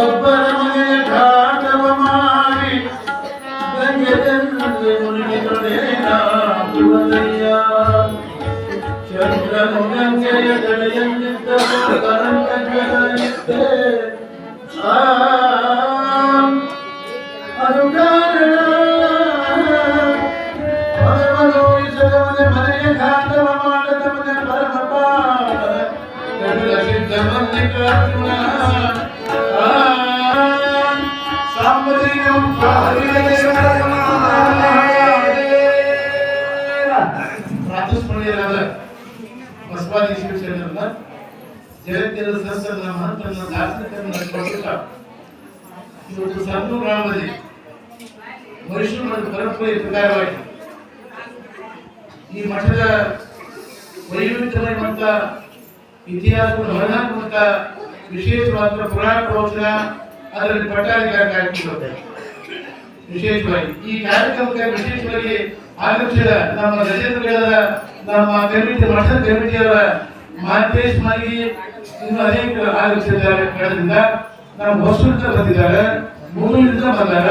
ಒಬ್ಬರ ವೈವಿಧ್ಯಮಯವಂತ ಇತಿಹಾಸ ಹೊರಹಾಕುವಂತ ವಿಶೇಷವಾದ ಪುರಾಣ ಪ್ರವಚನ ಅದರಲ್ಲಿ ಪಟ್ಟಾಧಿಕಾರ ಕಾರ್ಯಕ್ರಮ ವಿಶೇಷವಾಗಿ ಈ ಕಾರ್ಯಕ್ರಮಕ್ಕೆ ವಿಶೇಷವಾಗಿ ಆಗಮಿಸಿದ ನಮ್ಮ ರಜೇಂದ್ರಗಳ ನಮ್ಮ ಕಮಿಟಿ ಮಠದ ಕಮಿಟಿಯವರ ಮಾಗಿ ಇನ್ನು ಅನೇಕ ಆಗಮಿಸಿದ್ದಾರೆ ಕಳೆದಿಂದ ನಮ್ಮ ಹೊಸೂರಿಂದ ಬಂದಿದ್ದಾರೆ, ಮೂರರಿಂದ ಬಂದಾರ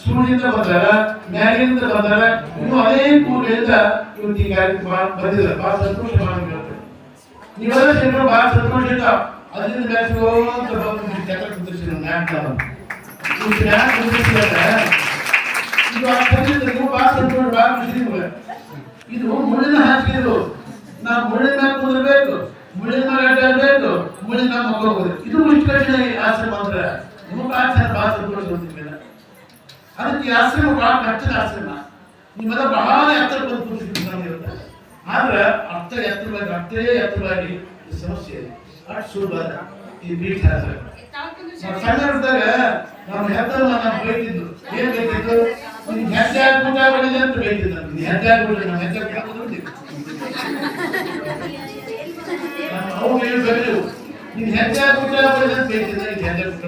ಸೂಳಿಂದ ಬಂದಾರ ಮ್ಯಾಗಿಂದ ಬಂದಾರ ಇನ್ನು ಅನೇಕ ಕೂಡಲಿಂದ ಇವತ್ತು ಈ ಕಾರ್ಯಕ್ರಮ ಬಹಳ ಸಂತೋಷ ಮಾಡಿರುತ್ತೆ ನೀವೆಲ್ಲ ಜನರು ಬಹಳ ಸಂತೋಷ ಅದರಿಂದ ಆ ಖಂಡಿತರಿಗೂ ಬಹಳ ಸಂತೋಷ ಇದು ಮುಳ್ಳಿನ ಇದು. ನಾವು ಮುಳ್ಳಿನ ಮೇಲೆ ಕುಂದಿರ್ಬೇಕು, ಮುಳ್ಳಿನ ಮೇಲೆ ಆಟ ಮುಳ್ಳಿನ ಮಕ್ಕಳು ಇದು ಆಸೆ ಮಾತ್ರ ನಿಮಗೆ ಆಚಾರ ಬಹಳ ಸಂತೋಷ ಬಂದಿಲ್ಲ ಅದಕ್ಕೆ ಆಶ್ರಮ ಬಹಳ ಕಷ್ಟದ ಆಶ್ರಮ. ನಿಮ್ಮೆಲ್ಲ ಬಹಳ ಎತ್ತರ ಬಂದು ಕೂರಿಸಿರುತ್ತೆ ಆದ್ರೆ ಅರ್ಥ ಎತ್ತರವಾಗಿ, ಅರ್ಥೇ ಎತ್ತರವಾಗಿ ಈ ಸಮಸ್ಯೆ ಅಷ್ಟು ಸುಲಭ ಈ ಬೀಟ್ ಹಾಸ್ರ ಸಣ್ಣರಿದ್ದಾಗ ನಮ್ಮ ಹೆತ್ತಲ್ಲ ನಾನು ಏನ್ ಬೈತಿದ್ದು ನಿನ್ ಹೆಜ್ಜೆ ಹಾಕ್ಬಿಟ್ಟ ಅಂತ ಬೈತಿದ್ದ ನಿನ್ ಹೆಜ್ಜೆ ಹಾಕ್ಬಿಟ್ರೆ ನಮ್ಮ ಹೆಜ್ಜೆ ಹಾಕ್ಬಿಟ್ಟು ಅವ್ರು ಏನು ಬೈದ್ರು? ನೀನ್ ಹೆಜ್ಜೆ ಹಾಕ್ಬಿಟ್ಟ ಅಂತ ಬೈತಿದ್ದ ನೀನ್ ಹೆಜ್ಜೆ ಹಾಕ್ಬಿಟ್ಟ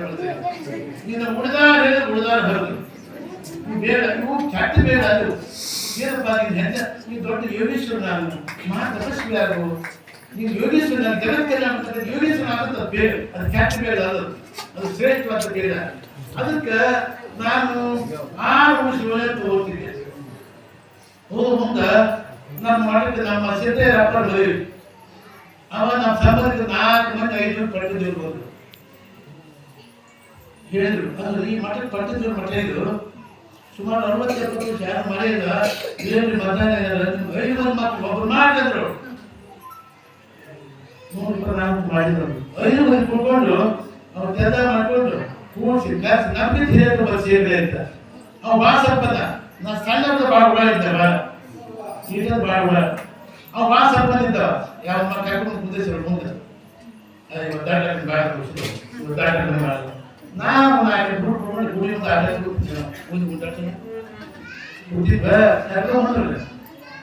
ನೀನು ಉಳಿದಾರ ಉಳಿದಾರ ಬರೋದು ಬೇಡ ಇವು ಕೆಟ್ಟ ಬೇಡ ಅದು. ಏನಪ್ಪ ನೀನು ಹೆಜ್ಜೆ ನೀ ದೊಡ್ಡ ಯೋಗೇಶ್ವರ ನಾನು. ಮಹಾ ತಪಸ್ವಿ ಆಗು. ನೀವು ಯೋಗೇಶ್ವರ ನಾನು ಜಗತ್ತೆಲ್ಲ ಮಾಡ್ತಾರೆ ಯೋಗೇಶ್ವರ ಆಗುತ್ತೆ ಬೇಡ ಅದು ಕೆಟ್ಟ ಬೇಡ ಅದು. ಅದು ಶ್ರೇಷ್ಠವಾದ ಬೇಡ ಅದಕ್ಕೆ ನಾನು ಆರು ವರ್ಷಗಳೇ ತಗೋತಿದ್ದೆ ಹೋದ ಮುಂದೆ ನಮ್ಮ ಮಾಡಿದ್ದೆ ನಮ್ಮ ಸಿದ್ಧೆ ಅಪ್ಪ ಬರೀವಿ ಅವ ನಮ್ಮ ಸಂಬಂಧಿಕ ನಾಲ್ಕು ಮಂದಿ, ಐದು ಮಂದಿ ಇರ್ಬೋದು ಹೇಳಿದ್ರು, ಅದು ಈ ಮಠಕ್ಕೆ ಪಟ್ಟಿದ್ದು ಮಠ ಇದು. ಸುಮಾರು ಅರವತ್ತು ಎಪ್ಪತ್ತು ವರ್ಷ ಯಾರು ಮಳೆಯಿಂದ ಏನ್ರಿ ಮತದಾನ ಮಂದಿ ಮಕ್ಕಳು ಒಬ್ರು ಮಾಡಿದ್ರು. ನಾಲ್ಕು ಮಾಡಿದ್ರು. ಐದು ಮಂದಿ ಕುಡ್ಕೊಂಡು ಅವ್ರು ಕೆಲಸ ಮಾಡ್ಕೊಂಡು ಕೂಡಿಸಿ ಕಾಸು ನಮ್ಗೆ ಹಿರಿಯರು ಬಸ್ ಅಂತ ಭಾಳ ನಾ ಸಣ್ಣದ ಭಾಳ ಹುಳ ಇದ್ದ ಭಾಳ ಸೀಟರ್ ಭಾಳ ಹುಳ ಅವ್ ಭಾಳ ಯಾವ ಕರ್ಕೊಂಡು ಮುಂದೆ ಸರ್ ಮುಂದೆ ಒದ್ದಾಟ ಒದ್ದಾಟ ನಾವು ಗುಡಿ ಒಂದು ಆಟ ಒಂದು ಗುಡ್ಡಾಡ್ತಾನೆ ಕುಡಿದ ಕರ್ಕೊಂಡು ಬಂದ್ರಲ್ಲ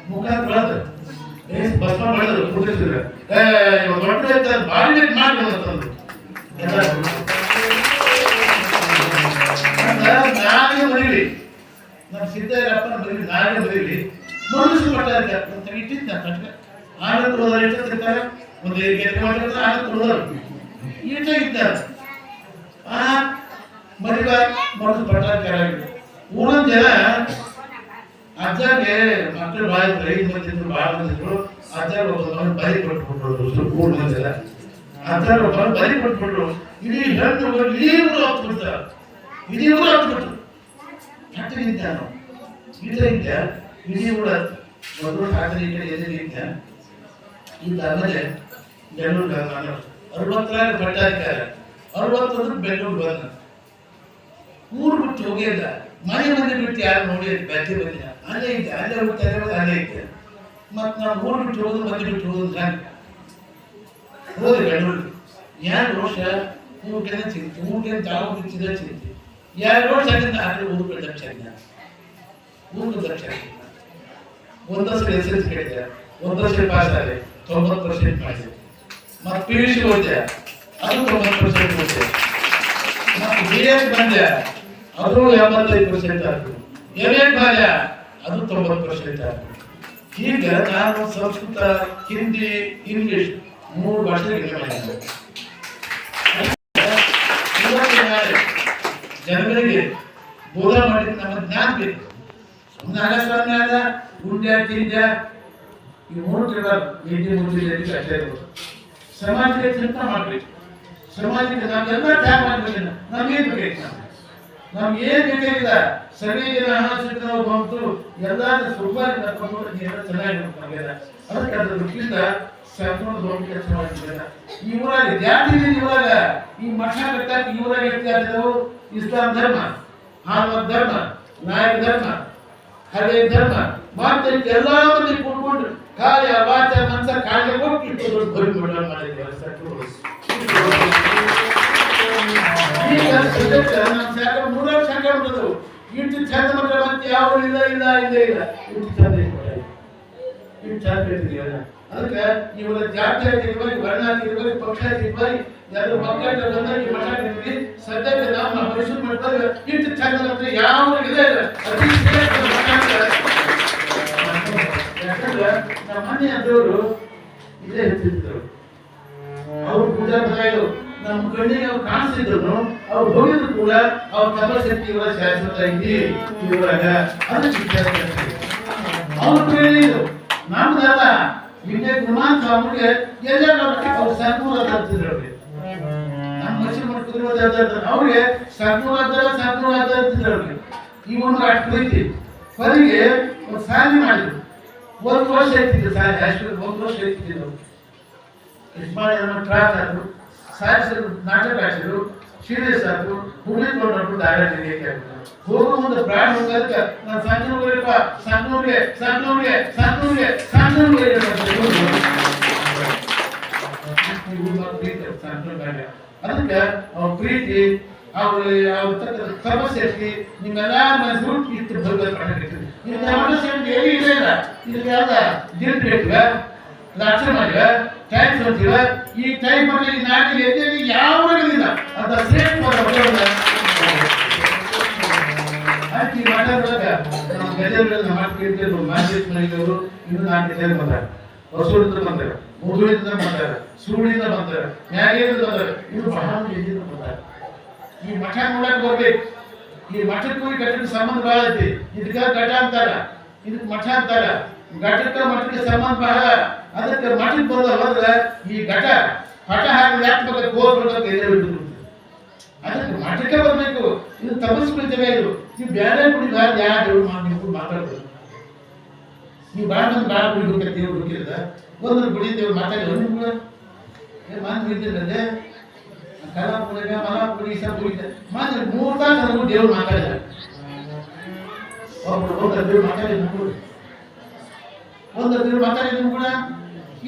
ಮುಖ ಬೆಳೆದು ಕುಡಿಸಿದ್ರೆ ಏ, ಇವಾಗ ದೊಡ್ಡ ಲೇಟ್ ಮಾಡಿ ಅಂತಂದ್ರು ನಾನೇ ಬರೀಲಿ. ನಮ್ಮ ಸಿದ್ದಯ್ಯಪ್ಪನ ಬರೀಲಿ ನಾನೇ ಬರೀಲಿ. ಮನುಷ್ಯ ಮಟ್ಟ ಅಂತ ಇಟ್ಟಿದ್ದ ಕಟ್ಟ ಆನಂದ ಹೋದ್ರೆ ಎಷ್ಟು ತಿಂತಾರೆ ಒಂದು ಗೆದ್ದು ಮಾಡಿರ್ತಾರೆ ಆನಂದ ಹೋದರು ಈಟ ಇದ್ದಾರೆ. ಆ ಮರಿಗ ಮರುದು ಪಟ್ಟಾಚಾರ ಒಂದೊಂದು ಜನ ಅಜ್ಜಾಗೆ ಮಕ್ಕಳು ಭಾಳ ಐದು ಮಂದಿ ಭಾಳ ಮಂದಿ ಇದ್ರು ಅಜ್ಜಾಗ ಒಬ್ಬ ಬರಿ ಕೊಟ್ಬಿಟ್ರು ಮೂರು ಮಂದಿ ಕೊಟ್ಬಿಟ್ರು. ಇಡೀ ಹೆಣ್ಣು ಇಡೀ ಊರು ಹತ್ತು ಬಿಡ್ತಾರೆ ಇಡೀ ಊರು ನಾವು ಇಡೀ ಈ ಕಡೆ ಇದಾದ್ಮೇಲೆ ಬೆಂಗಳೂರು ನಾನು ಅರವತ್ತರ ಭಟ್ಟಾಧಿಕಾರ ಅರವತ್ತೊಂದು ಬೆಂಗಳೂರು ಬಂದ ಊರು ಬಿಟ್ಟು ಹೋಗಿಲ್ಲ ಮನೆ ಮನೆ ಬಿಟ್ಟು ಯಾರು ನೋಡಿ ಬ್ಯಾಟಿ ಬಂದಿಲ್ಲ ಅಲ್ಲೇ ಇದ್ದೆ ಅಲ್ಲೇ ಹೋಗ್ತಾ ಇರೋದು ಅಲ್ಲೇ ಇದ್ದೆ ಮತ್ತು ನಾವು ಊರು ಬಿಟ್ಟು ಹೋಗೋದು ಮನೆ ಬಿಟ್ಟು ಹೋಗೋದು ನಾನು ಹೋದೆ ಬೆಂಗಳೂರು ಎರಡು ವರ್ಷ ಊಟನ ಚಿಂತೆ ಊಟನ ತಾವು ಬಿಚ್ಚಿದ ಚಿಂತೆ ಎರಡು ವರ್ಷ ಆಗಿಂದ ಆಗಲೇ ಊರು ದಕ್ಷ ಊರು ದಕ್ಷ ಒಂದು ವರ್ಷ ಎಸ್ ಎಲ್ ಸಿ ಕೇಳಿದೆ ಒಂದು ವರ್ಷ ಪಾಸ್ ಆದೆ ತೊಂಬತ್ತು ಪರ್ಸೆಂಟ್ ಮಾಡಿದೆ ಮತ್ತು ಪಿ ಯು ಸಿ ಹೋದೆ ಅದು ತೊಂಬತ್ತು ಪರ್ಸೆಂಟ್ ಕೊಟ್ಟೆ ನಾನು ಹಿರಿಯರ್ ಬಾಲ್ಯ ಅದು ಎಂಬತ್ತೈದು ಪರ್ಸೆಂಟ್ ಆಯಿತು ಬಾಲ್ಯ ಅದು ತೊಂಬತ್ತು ಪರ್ಸೆಂಟ್ ಆಯಿತು ಈಗ ನಾನು ಸಂಸ್ಕೃತ, ಹಿಂದಿ, ಇಂಗ್ಲಿಷ್ ಮೂರು ಭಾಷೆ ಜನರಿಗೆ ಬೋಧ ಮಾಡಿದ ನಮ್ಮ ಜ್ಞಾನ ಬೇಕು. ನಾಗಸ್ವಾಮಿ ಆದ ಗುಂಡ್ಯ ತಿಂಡ್ಯ ಈ ಮೂರು ತಿಂಗಳ ಹಿಂದಿ ಮುಂದೆ ಕಷ್ಟ ಇರ್ಬೋದು ಸಮಾಜಕ್ಕೆ ಚಿಂತೆ ಮಾಡಬೇಕು. ಸಮಾಜಕ್ಕೆ ನಾವೆಲ್ಲ ತ್ಯಾಗ ಮಾಡ್ಬೇಕು ನಮ್ಗೇನು ಬೇಕಾಗಿತ್ತು ನಮ್ಗೆ ಏನ್ ಬೇಕಾಗಿಲ್ಲ ಸರಿ ಜನ ಬಂತು ಎಲ್ಲಾರು ಸುಮಾರು ಕರ್ಕೊಂಡು ಚೆನ್ನಾಗಿ ನಮಗೆಲ್ಲ ಅದಕ್ಕೆ ಅದ್ರ ಈ ಇವಾಗ ಈ ಮಠ ಈ ಊರಾಗ ಇಸ್ಲಾಂ ಧರ್ಮ ಧರ್ಮ, ನಾಯಕ ಧರ್ಮ ಹಳೆ ಧರ್ಮ. ಮತ್ತೆ ಎಲ್ಲಾ ಮಂದಿ ಕೂತ್ಕೊಂಡು ಕಾಯ, ವಾಚ ಮನಸ ಕಾಯ ಕೊಟ್ಟು ಬರೀ ದೊಡ್ಡ ಸದ್ಯಕ್ಕೆ ನಮ್ಮ ಶಾಖ ಮೂರಾರು ಶಾಖೆ ಬಿಡೋದು ಇಟ್ಟು ಚಂದ ಮತ್ತೆ ಯಾವ ಇಲ್ಲ ಇಲ್ಲ ಇಲ್ಲೇ ಇಲ್ಲ ಇಷ್ಟು ಚಂದ ಇಷ್ಟು ಚಂದ ಇಟ್ಟಿದೀವಲ್ಲ ಅದಕ್ಕೆ ಇವಾಗ ಜಾತಿ ಆಗಿರ್ಬೋದು ವರ್ಣ ಆಗಿರ್ಬೋದು ಪಕ್ಷ ಆಗಿರ್ಬೋದು ಯಾರು ಮಕ್ಕಳ ಬಂದ ಈ ಮಠ ಇರ್ತೀವಿ ಸದ್ಯಕ್ಕೆ ನಾವು ನಮ್ಮ ಮೈಸೂರು ಮಠದಾಗ ಇಷ್ಟು ಚಂದ ಮಾತ್ರ ಯಾವ ಇಲ್ಲ ಇಲ್ಲ. ಯಾಕಂದ್ರೆ ನಮ್ಮ ಮನೆ ದೇವರು ಇಲ್ಲೇ ಇರ್ತಿದ್ರು ಅವ್ರು ಪೂಜಾ ನಮ್ಮ ಕಣ್ಣಿಗೆ ಅವ್ರು ಕಾಣಿಸಿದ್ರು. ಅವ್ರು ಹೋಗಿದ್ರು ಕೂಡ ಅವ್ರ ತಪಶಕ್ತಿ ಇವರ ಶಾಶ್ವತ ಐತಿ ವಿಚಾರ ಮಾಡ್ತೀವಿ. ಅವ್ರು ಹೇಳಿದ್ರು ನಮ್ದಲ್ಲ ವಿಜಯ ಕುಮಾರ್ ಸ್ವಾಮಿಗೆ ಎಲ್ಲ ಅವ್ರು ಅವ್ರಿಗೆ ನಮ್ಮ ಮನುಷ್ಯ ಮಾಡ್ತಿದ್ರು ಅವ್ರಿಗೆ ಸರ್ನೂರ ಅದರ ಅದ ಅವ್ರಿಗೆ ಒಂದು ಅಷ್ಟು ಪ್ರೀತಿ ಕೊನೆಗೆ ಅವ್ರು ಸಾಧನೆ ಮಾಡಿದ್ರು. ಒಂದು ವರ್ಷ ಇರ್ತಿದ್ರು ಸಾಧನೆ ಅಷ್ಟು ಒಂದು ವರ್ಷ ಇರ್ತಿದ್ರು ಟ್ರಾಕ್ ಆದ್ರು ಸಾಯಿಸಿದ್ರು ನಾಟಕ ಹಾಕಿದ್ರು ಸೀರಿಯಸ್ ಆದ್ರು ಹುಡುಗಿಕೊಂಡು ದಾರಿ ಹೋಗೋ ಒಂದು ಪ್ರಾಣ ಹೋಗೋದಕ್ಕೆ ನಾನು ಸಣ್ಣವ್ರಿಗೆಪ್ಪ ಸಣ್ಣವ್ರಿಗೆ ಸಣ್ಣವ್ರಿಗೆ ಸಣ್ಣವ್ರಿಗೆ ಸಣ್ಣವ್ರಿಗೆ ಅದಕ್ಕೆ ಅವ್ರ ಪ್ರೀತಿ, ಅವ್ರ ಅವ್ರ ತಕ್ಕ ತಪಶಕ್ತಿ ನಿಮ್ಮೆಲ್ಲ ಮನಸ್ಸು ಇತ್ತು ಬರ್ಬೇಕು ಇದು ಮನಸ್ಸು ಎಲ್ಲಿ ಇಲ್ಲ ಇಲ್ಲ ಇದಕ್ಕೆ ಯಾವ್ದ? ದಿಲ್ ಬೇಕು ಲಕ್ಷಣ ಮಾಡಿವ ಟೈಮ್ ಸೋತಿವ ಈ ಟೈಮ್ ಈ ನಾಟಿಗೆ ಎಲ್ಲಿ ಯಾವ ಇಲ್ಲ? ಅಂತ ಶ್ರೇಷ್ಠ ಅದಕ್ಕೆ ಮಾತಾಡುವಾಗ ನಮ್ಮ ಗಜಗಳಲ್ಲಿ ಮಾತು ಕೇಳ್ತಿದ್ರು ಮಾಜಿ ಮನೆಯವರು ಇನ್ನು ನಾಲ್ಕು ಜನ ಬಂದಾರ? ಹೊಸೂರಿಂದ ಬಂದಾರ ಮುಗುಳಿಂದ ಬಂದಾರ ಸುರುಳಿಂದ ಬಂದಾರ ನ್ಯಾಯದಿಂದ ಬಂದಾರ ಇನ್ನು ಬಹಳ ಎಲ್ಲಿಂದ ಬಂದಾರ? ಈ ಮಠ ನೋಡಕ್ ಬರ್ಬೇಕು. ಈ ಮಠಕ್ಕೂ ಈ ಘಟಕ್ಕೆ ಸಂಬಂಧ ಬಹಳ ಐತಿ. ಇದಕ್ಕ ಘಟ ಅಂತಾರ? ಇದಕ್ಕೆ ಮಠ ಅಂತಾರ? ಘಟಕ್ಕೆ ಮಠಕ್ಕೆ ಸಂಬಂಧ ಅದಕ್ಕೆ ಮಠಕ್ಕೆ ಬರೋದ ಹೋದ್ರೆ ಈ ಘಟ, ಹಠ ಹಾಗೆ ಯಾಕೆ ಎಲ್ಲೇ ಅದಕ್ಕೆ ಮಠಕ್ಕೆ ಬರಬೇಕು. ಇದು. ತಪಸ್ಕೃತವೇ ಇದು ನೀವು ಬೇರೆ ಕುಡಿದ ಯಾರು ದೇವ್ರು ನೀವು ಮಾತಾಡ್ಬೋದು? ನೀವು ಭಾಳ ಮಂದಿ ಭಾಳ ಗುಡಿ ಹೋಗ್ತಾರೆ ದೇವ್ರು ಹುಡುಕಿರದ ಒಂದು ಗುಡಿ ದೇವ್ರು ಮಾತಾಡಿದ್ರು ಏ ಮಂದಿ ಇದ್ದಿಲ್ಲದೆ ಕಲಾಪುರಿಗೆ ಮಾತ್ರ ಮೂರು ತಾಸು ದೇವ್ರು ಮಾತಾಡಿದ್ದಾರೆ. ಒಬ್ರು ಹೋದ ದೇವ್ರು ಮಾತಾಡಿದ್ರು ಒಂದು ನೀವು ಮಾತಾಡಿದ್ರು ಕೂಡ,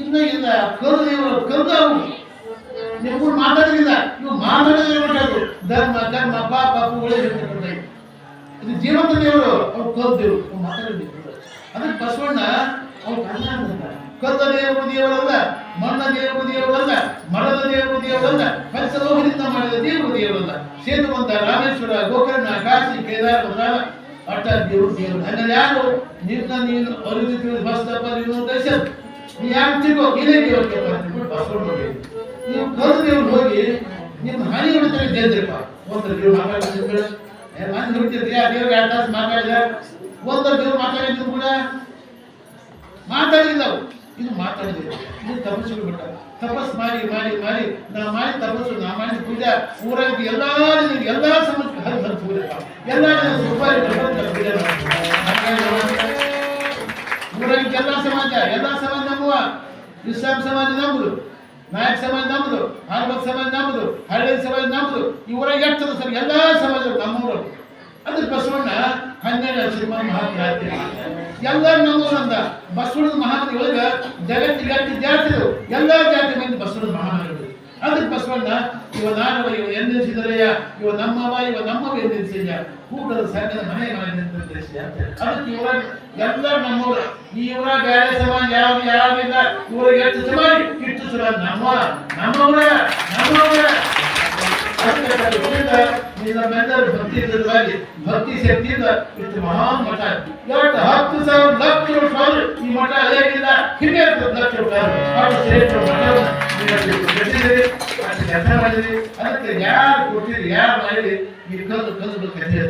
ಇಲ್ಲ ಇಲ್ಲ ಕರು ದೇವರು ಅವರು. ನೀವು ಮಾತಾಡಿಲ್ಲ ನೀವು ಮಾತಾಡಿದ್ರೆ ಬಿಟ್ಟರು ಧರ್ಮ, ಕರ್ಮ, ಪಾಪ ಹೇಳ್ತಾರೆ ಇದು ಜೀವಂತ ದೇವರು, ಅವ್ರು ಕಲ್ ದೇವರು. ಅವ್ರು ಮಾತಾಡಿದ್ರು ಅದಕ್ಕೆ ಬಸವಣ್ಣ, ಅವ್ರು ಕಲ್ಲ ಕಲ್ಲ ದೇವರು ದೇವರಲ್ಲ ಮಣ್ಣ ದೇವರು ದೇವರಲ್ಲ, ಮರದ ದೇವರು ದೇವರಲ್ಲ ಪಂಚಲೋಹದಿಂದ ಮಾಡಿದ ದೇವರು ದೇವರಲ್ಲ. ಸೇತುವಂತ ರಾಮೇಶ್ವರ, ಗೋಕರ್ಣ, ಕಾಶಿ ಕೇದಾರ ಅಟ್ಟ ದೇವರು ದೇವರು ಯಾರು? ನಿನ್ನ ನೀನು ಅರಿವಿದ್ವಿ ಬಸ್ತಪ್ಪ ನೀನು ದರ್ಶನ್ ನೀ ಯಾರು ತಿಳ್ಕೋ ನೀನೇ ದೇವರಿಗೆ ಬರ್ತೀನಿ ಬಸವಣ್ಣ ನೋಡಿ ನೀವು ಕಲ್ಲು ದೇವ್ರು ಹೋಗಿ ನಿಮ್ಮ ಹಾನಿ ಮಾಡ್ತಾರೆ ಗೆದ್ರಪ್ಪ ಒಂದು ದೇವ್ರು ಮಾತಾಡಿದ್ರೆ ಮಂದಿ ಹುಟ್ಟಿದ್ರಿ ಆ ದೇವ್ರಿಗೆ ಎರಡು ಮಾತಾಡಿದ. ಒಂದು ದೇವ್ರು ಮಾತಾಡಿದ್ರು ಕೂಡ. ಮಾತಾಡಿಲ್ಲ ಇದು ಮಾತಾಡಿದ್ರು. ಇದು ತಪಸ್ಸು ಬಿಟ್ಟ ತಪಸ್ ಮಾಡಿ ಮಾಡಿ ಮಾಡಿ. ನಾ ಮಾಡಿ ತಪಸ್ಸು, ನಾ ಮಾಡಿ ಪೂಜೆ. ಊರಾಗ ಎಲ್ಲಾ ಎಲ್ಲ ಎಲ್ಲಾ ಎಲ್ಲಾ ತಗೊಂಡು ಪೂಜೆ ಮಾಡ್ತಾರೆ. ಊರಾಗ ಎಲ್ಲಾ ಸಮಾಜ, ಎಲ್ಲ ಸಮಾಜ ನಮ್ಮವ ಇಸ್ಲಾಂ ಸಮಾಜ ನಮ್ಮದು ನಾಯಕ್ ಸಮಾಜ ನಮ್ಮದು ಹಾರ್ಬತ್ ಸಮಾಜ ನಮ್ಮದು ಹಳ್ಳಿ ಸಮಾಜ ನಮ್ಮದು ಈ ಊರಾಗ ಎಷ್ಟು ಸರ್? ಎಲ್ಲ ಸಮಾಜ ನಮ್ಮೂರು ಅದ್ರ ಬಸವಣ್ಣ ಹನ್ನೆರಡು ಸಿನಿಮಾ ಮಹಾತ್ಮ ಎಲ್ಲರೂ ನಮ್ಮೂರು ಅಂದ ಬಸವಣ್ಣನ ಮಹಾತ್ಮ ಒಳಗ ಜಗತ್ತಿಗೆ ಜಾತಿರು ಎಲ್ಲಾ ಜಾತಿ ಮಂದಿ ಬಸವನ ಮಹಾತ್ಮ ಅದಕ್ಕೆ ಬಸವಣ್ಣ, ಇವ ನಾನವ, ಇವ ಎಂದೆನಿಸಿದರಯ್ಯ ಇವ ನಮ್ಮವ ಇವ ನಮ್ಮವ ಎಂದೆನಿಸಿದ್ಯ ಕೂಟದ ಸಂಘದ ಮನೆ ಮನೆ ಅದಕ್ಕೆ ಇವರ ಎಲ್ಲ ನಮ್ಮವ್ರ. ಇವರ ಬೇರೆ ಸಮಾಜ ಯಾವ ಯಾವಿಲ್ಲ ಇವರಿಗೆ ಎಷ್ಟು ಸಮಾಜ ಇಷ್ಟು ಸಮಾಜ ನಮ್ಮ ನಮ್ಮವ್ರ ನಮ್ಮವ್ರ ಅದಕ್ಕೆ ಅದರಿಂದ ಈ ನಮ್ಮೆಲ್ಲರ ಭಕ್ತಿ ಶಕ್ತಿಯಿಂದ ಇದು ಮಹಾನ್ ಮಠ. ಎಷ್ಟು ಹತ್ತು ಸಾವಿರ ಲಕ್ಷ ರೂಪಾಯಿ ಈ ಮಠ ಅದೇನಿಲ್ಲ ಹಿರಿಯ ಲಕ್ಷ ರೂಪಾಯಿ ಶ್ರೇಷ್ಠ ಕಟ್ಟಿದ್ದೀರಿ. ಅಷ್ಟು ಕೆಲಸ ಮಾಡಿದ್ರಿ ಅದಕ್ಕೆ ಯಾರು ಕೊಟ್ಟಿರಿ ಯಾರು ಮಾಡಿರಿ ನೀವು ಕಲ್ಲು ಕಥೆ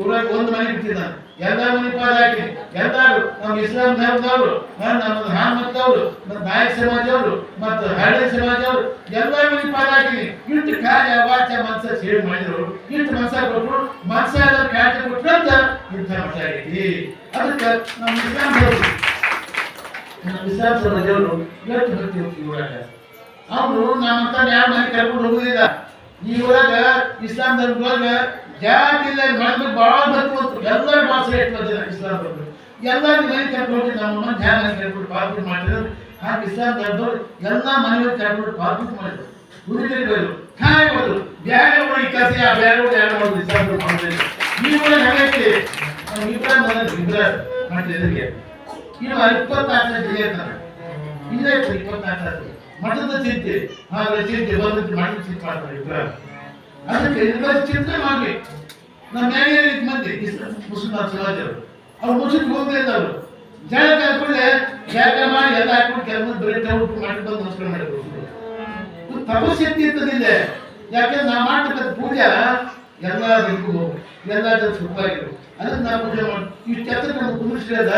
ಊರಾಗ ಒಂದು ಮನೆ ಬಿಟ್ಟಿದ್ದ ಎಲ್ಲ ಮನೆ ಪಾದ ಹಾಕಿ. ಎಲ್ಲಾರು ನಮ್ಮ ಇಸ್ಲಾಂ ನಮ್ಮ ಹಾಮತ್ತವರು ನಮ್ಮ ನಾಯಕ ಸಮಾಜದವರು ಮತ್ತು ಹಳ್ಳಿ ಸಮಾಜದವರು ಎಲ್ಲ ಮನೆ ಪಾದ ಹಾಕಿನಿ ಇಷ್ಟು ಕಾರ್ಯ ವಾಚ ಮಾಡಿದರು ಸೇವೆ ಮಾಡಿದ್ರು. ಇಷ್ಟು ಮನಸ್ಸ ಕೊಟ್ಟರು ಮನಸ್ಸ ಎಲ್ಲ ಕಾರ್ಯ ಕೊಟ್ಟರು ಅಂತ ಇಂಥ ಅದಕ್ಕೆ ನಮ್ಮ ಇಸ್ಲಾಂ ಧರ್ಮ ನಮ್ಮ ಅವರು ನಮ್ಮಂತ ಯಾರ ಮನೆ ಕರ್ಕೊಂಡು ಹೋಗುದಿಲ್ಲ. ಈ ಊರಾಗ ಇಸ್ಲಾಂ ಧರ್ಮದೊಳಗ ಜಾತಿ ಇಲ್ಲ ಮನೆ ಭಾಳ ಬರ್ತು ಎಲ್ಲರ ಭಾಷೆ ಇಟ್ಟು ಜನ ಇಸ್ಲಾಂ ಬಂದರು ಎಲ್ಲರ ಮನೆ ಕರ್ಕೊಂಡು ನಮ್ಮನ್ನ ನಮ್ಮ ಮನೆ ಧ್ಯಾನ ಕರ್ಕೊಂಡು ಪಾರ್ಟಿ ಮಾಡಿದ್ರು ಹಾಗೆ ಇಸ್ಲಾಂ ಧರ್ಮದವ್ರು ಎಲ್ಲ ಮನೆಯವ್ರು ಕರ್ಕೊಂಡು ಪಾರ್ಟಿ ಮಾಡಿದ್ರು ಉಳಿದ್ರೆ ಬರು ಕಾಯ್ ಬರು ಬೇರೆ ಊರಿಗೆ ಕಸಿ ಆ ಬೇರೆ ಊರಿಗೆ ಯಾರು ಮಾಡೋದು ಇಸ್ಲಾಂ ಮಾಡಿದ್ರೆ ಈ ಹಾಗೈತಿ ನಾವು ಇಬ್ರಾಹಿಂ ಮನೆ ಇಬ್ರಾಹಿಂ ಮಾಡಿದ್ರೆ ಇನ್ನು ಇಪ್ಪತ್ನಾಲ್ಕನೇ ಜಿಲ್ಲೆ ಅಂತಾರೆ ಇಲ್ಲೇ ಇಪ್ಪತ್ನಾಲ್ಕು ಮಠದ ಚಿಂತೆ. ಹಾಗೆ ಚಿಂತೆ ಬಂದು ಮಠದ ಚಿಂತೆ ಮಾಡ್ತಾರೆ ಇಬ್ರಾಹಿಂ ಅದಕ್ಕೆ ಇದರ ಚಿಂತೆ ಮಾಡಿ ನಮ್ಮ ನ್ಯಾಯ ಮಂದಿ ಮುಸ್ಲಿಂ ಸಮಾಜರು ಅವ್ರು. ಮುಸ್ಲಿಂ ಹೋಗ್ತಾ ಇದ್ದಾರೆ. ಅವರು ಜಾಗ ಹಾಕೊಂಡೆ ಜಾಗ ಮಾಡಿ ಎಲ್ಲ ಹಾಕೊಂಡು ಕೆಲವೊಂದು ಬೆಳೆ ಉಪ್ಪು ಮಾಡಿ ಬಂದು ನಮಸ್ಕಾರ ಮಾಡಿದ್ರು. ತಪಶಕ್ತಿ ಇರ್ತದಿಲ್ಲ ಯಾಕಂದ್ರೆ ನಾ ಮಾಡ್ತಕ್ಕಂಥ ಪೂಜೆ ಎಲ್ಲ ಬೇಕು ಎಲ್ಲ ಜನ ಸುಖವಾಗಿರು. ಅದಕ್ಕೆ ನಾವು ಪೂಜೆ ಮಾಡಿ ಇಷ್ಟು ಎತ್ತರ ನಮ್ಮ ಕುಂದಿಸ್ರದ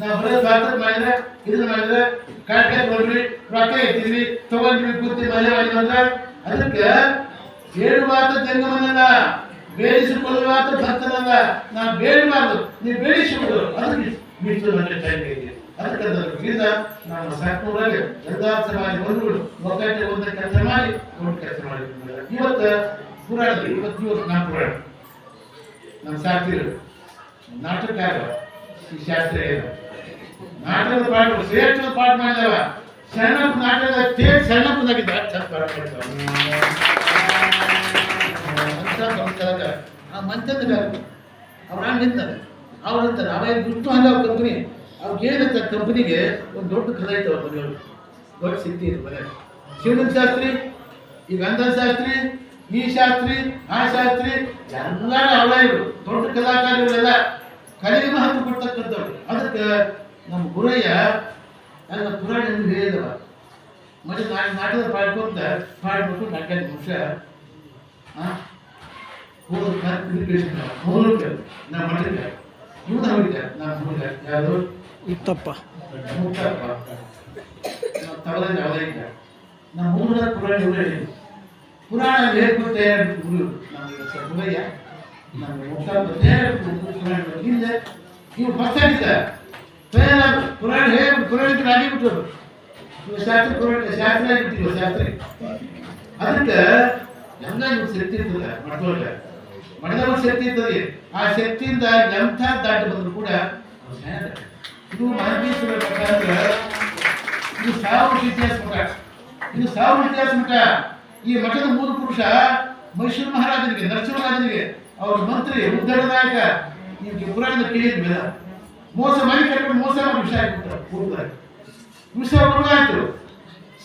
ನಾ ಬರೋದು ಪ್ರಾರ್ಥನೆ ಮಾಡಿದ್ರೆ, ಇದನ್ನ ಮಾಡಿದ್ರೆ ಕಾಯ್ಕಾಯ್ ನೋಡ್ರಿ ರೊಕ್ಕ ಇಟ್ಟಿದ್ವಿ ತಗೊಂಡ್ವಿ ಕೂತಿ ಮನೆ ಮಾಡಿ ಬಂದ್ರೆ, ಅದಕ್ಕೆ ಬೇಡುವಾತ ಜಂಗಮನಲ್ಲ ಬೇಡಿಸಿಕೊಳ್ಳುವಾತ ಭಕ್ತನಲ್ಲ ನಾ ಬೇಡಬಾರ್ದು ನೀವು ಬೇಡಿಸಿಬಿಡು ಅದಕ್ಕೆ ಮಿತ್ರ ನನ್ನ ಟೈಮ್ ಇದೆ ಅದಕ್ಕೆ ಗೀತ ನಮ್ಮ ಸಕ್ಕೂರಲ್ಲಿ ಎಲ್ಲಾ ಸಮಾಜ ಬಂಧುಗಳು ಒಗ್ಗಟ್ಟೆ ಒಂದ ಕೆಲಸ ಮಾಡಿ ಒಂದು ಕೆಲಸ ಮಾಡಿ ಇವತ್ತು ಪುರಾಣ ಇವತ್ತು ಇವತ್ತು ನಾ ಪುರಾಣ ನಮ್ಮ ಸಾಕಿರು ನಾಟಕ ಈ ಶಾಸ್ತ್ರ ಏನು? ನಾಟಕದ ಪಾಠ ಶ್ರೇಷ್ಠ ಪಾಠ ಮಾಡಿದವ. ಸಣ್ಣ ನಾಟಕದ ತೇಜ್ ಸಣ್ಣ ಚಂದ ಪಾಠ ಮಾಡಿದವ ಸಂಸ್ಕಾರಕ ಆ ಮಂಚದ ಅವ್ರ ಹಂಗೆ ನಿಂತಾರೆ ಅವ್ರು ನಿಂತಾರೆ ಅವ ದುಡ್ಡು ಅಲ್ಲ ಅವ್ರ ಕಂಪ್ನಿ ಅವ್ರಿಗೆ ಏನಂತ ಕಂಪ್ನಿಗೆ ಒಂದು ದೊಡ್ಡ ಕಲೆ ಐತೆ ಅವ್ರ ಮನೆಯವರು ದೊಡ್ಡ ಸಿದ್ಧಿ ಇದೆ ಮನೆ. ಶಿವಲಿಂಗ ಶಾಸ್ತ್ರಿ ಈ ಗಂಧದ ಶಾಸ್ತ್ರಿ, ಈ ಶಾಸ್ತ್ರಿ, ಆ ಶಾಸ್ತ್ರಿ ಎಲ್ಲರೂ ಅವಳ ಇವರು. ದೊಡ್ಡ ಕಲಾಕಾರಗಳೆಲ್ಲ ಕಲೆಗೆ ಮಹತ್ವ ಕೊಡ್ತಕ್ಕಂಥವ್ರು. ಅದಕ್ಕೆ ನಮ್ಮ ಗುರಯ್ಯ ಎಲ್ಲ ಪುರಾಣ ಹೇಳಿದವ. ಮತ್ತೆ ನಾನು ನಾಟಕ ಪಾಡ್ಕೊಂತ ಪಾಡ್ಬಿಟ್ಟು ನಾಲ್ಕೈದು ನಿಮಿಷ ಹೋಗೋದು ಹೋಗ್ಲಿಕ್ಕೆ ನಮ್ಮ ಮಠಕ್ಕೆ ಇವ್ನು ಹೋಗಿದ್ದೆ ನಮ್ಮ ಹುಡುಗ ಯಾವುದು ಇತ್ತಪ್ಪ ಮುತ್ತಪ್ಪ ನಮ್ಮ ತವದ ಯಾವುದೇ ಇಲ್ಲ ನಮ್ಮ ಹುಡುಗ ಪುರಾಣ ಇವರೇ ಪುರಾಣ ಹೇಳ್ಕೊತೆ ಗುರು ನಮ್ಮ ಹುಡುಗ ನಮ್ಮ ಮುತ್ತಪ್ಪ ಪುರಾಣ ಹಿಂದೆ ಇವು ಫಸ್ಟ್ ಆಗಿದ್ದ ಪುರಾಣ ಹೇಳಿ ಪುರಾಣ ರಾಗಿ ಬಿಟ್ಟರು ಇವು ಶಾಸ್ತ್ರ ಪುರಾಣ ಶಾಸ್ತ್ರ ಆಗಿಬಿಟ್ಟಿಲ್ಲ ಶಾಸ್ತ್ರ ಅದಕ್ಕೆ ಎಲ್ಲ ನೀವು ಶಕ್ತಿ ಇರ್ತದೆ ಮಠದೊಳಗೆ ಮಠದೊಳಗೆ ಶಕ್ತಿ ಇರ್ತದೆ. ಆ ಶಕ್ತಿಯಿಂದ ಎಂಥ ದಾಟ ಬಂದರೂ ಕೂಡ ಇದು ಮಹದೇಶ್ವರ ಮಠ ಅಂದ್ರೆ ಇದು ಸಾವಿರ ಇತಿಹಾಸ ಮಠ. ಇದು ಸಾವಿರ ಇತಿಹಾಸ ಮಠ. ಈ ಮಠದ ಮೂರು ಪುರುಷ ಮೈಸೂರು ಮಹಾರಾಜನಿಗೆ ನರಸಿಂಹರಾಜನಿಗೆ ಅವ್ರ ಮಂತ್ರಿ ಉದ್ದಡ ನಾಯಕ ನಿಮಗೆ ಪುರಾಣದ ಕೇಳಿದ ಮೇಲೆ. ಮೋಸ, ಮನೆ ಕರ್ಕೊಂಡು ಮೋಸ ಮಾಡಿ ವಿಷಯ ಆಗ್ಬಿಡ್ತಾರೆ ಪೂರ್ವ ವಿಷಯ ಆಯ್ತು.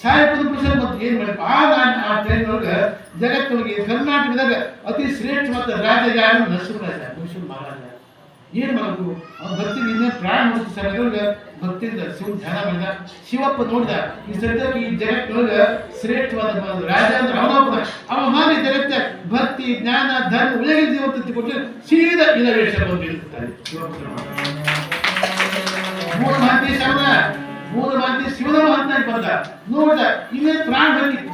ಸಾಹಿತ್ಯದ ಪುರುಷ ಮತ್ತು ಏನು ಮಾಡಿ ಆ- ಟ್ರೈನ್ ಒಳಗೆ ಜಗತ್ತೊಳಗೆ ಕರ್ನಾಟಕದಾಗ ಅತಿ ಶ್ರೇಷ್ಠ ರಾಜ ಯಾರು? ನರಸಿಂಹರಾಜ. ಮೈಸೂರು ಮಹಾರಾಜ. ಏನು ಮಾಡಬೇಕು? ಅವ್ನು ಭಕ್ತಿಗೆ ಇನ್ನೂ ಪ್ರಾಣ ಮುಗಿದ ಸಮಯದೊಳಗೆ ಭಕ್ತಿಯಿಂದ ಶಿವ ಧ್ಯಾನ ಮಾಡಿದ. ಶಿವಪ್ಪ ನೋಡಿದ, ಈ ಸದ್ಯಕ್ಕೆ ಈ ಜಗತ್ತೊಳಗೆ ಶ್ರೇಷ್ಠವಾದ ರಾಜ ಅಂದ್ರೆ ಅವನೊಬ್ಬ. ಅವ ಮಾರಿ ಜಗತ್ತ ಭಕ್ತಿ, ಜ್ಞಾನ, ಧರ್ಮ ಉಳಿಗೆ ಜೀವಂತ ಕೊಟ್ಟು ಸೀದಾ ಇನೋವೇಷನ್ ಬಂದು ನಿಲ್ತಾರೆ ಶಿವಪ್ಪ ಮೂರು ಶರಣ. ಮೂರು ಮಂದಿ ಶಿವನ ಅಂತ ಬಂದ. ನೋಡ ಇನ್ನೇ ಪ್ರಾಣ ಬಂದಿತ್ತು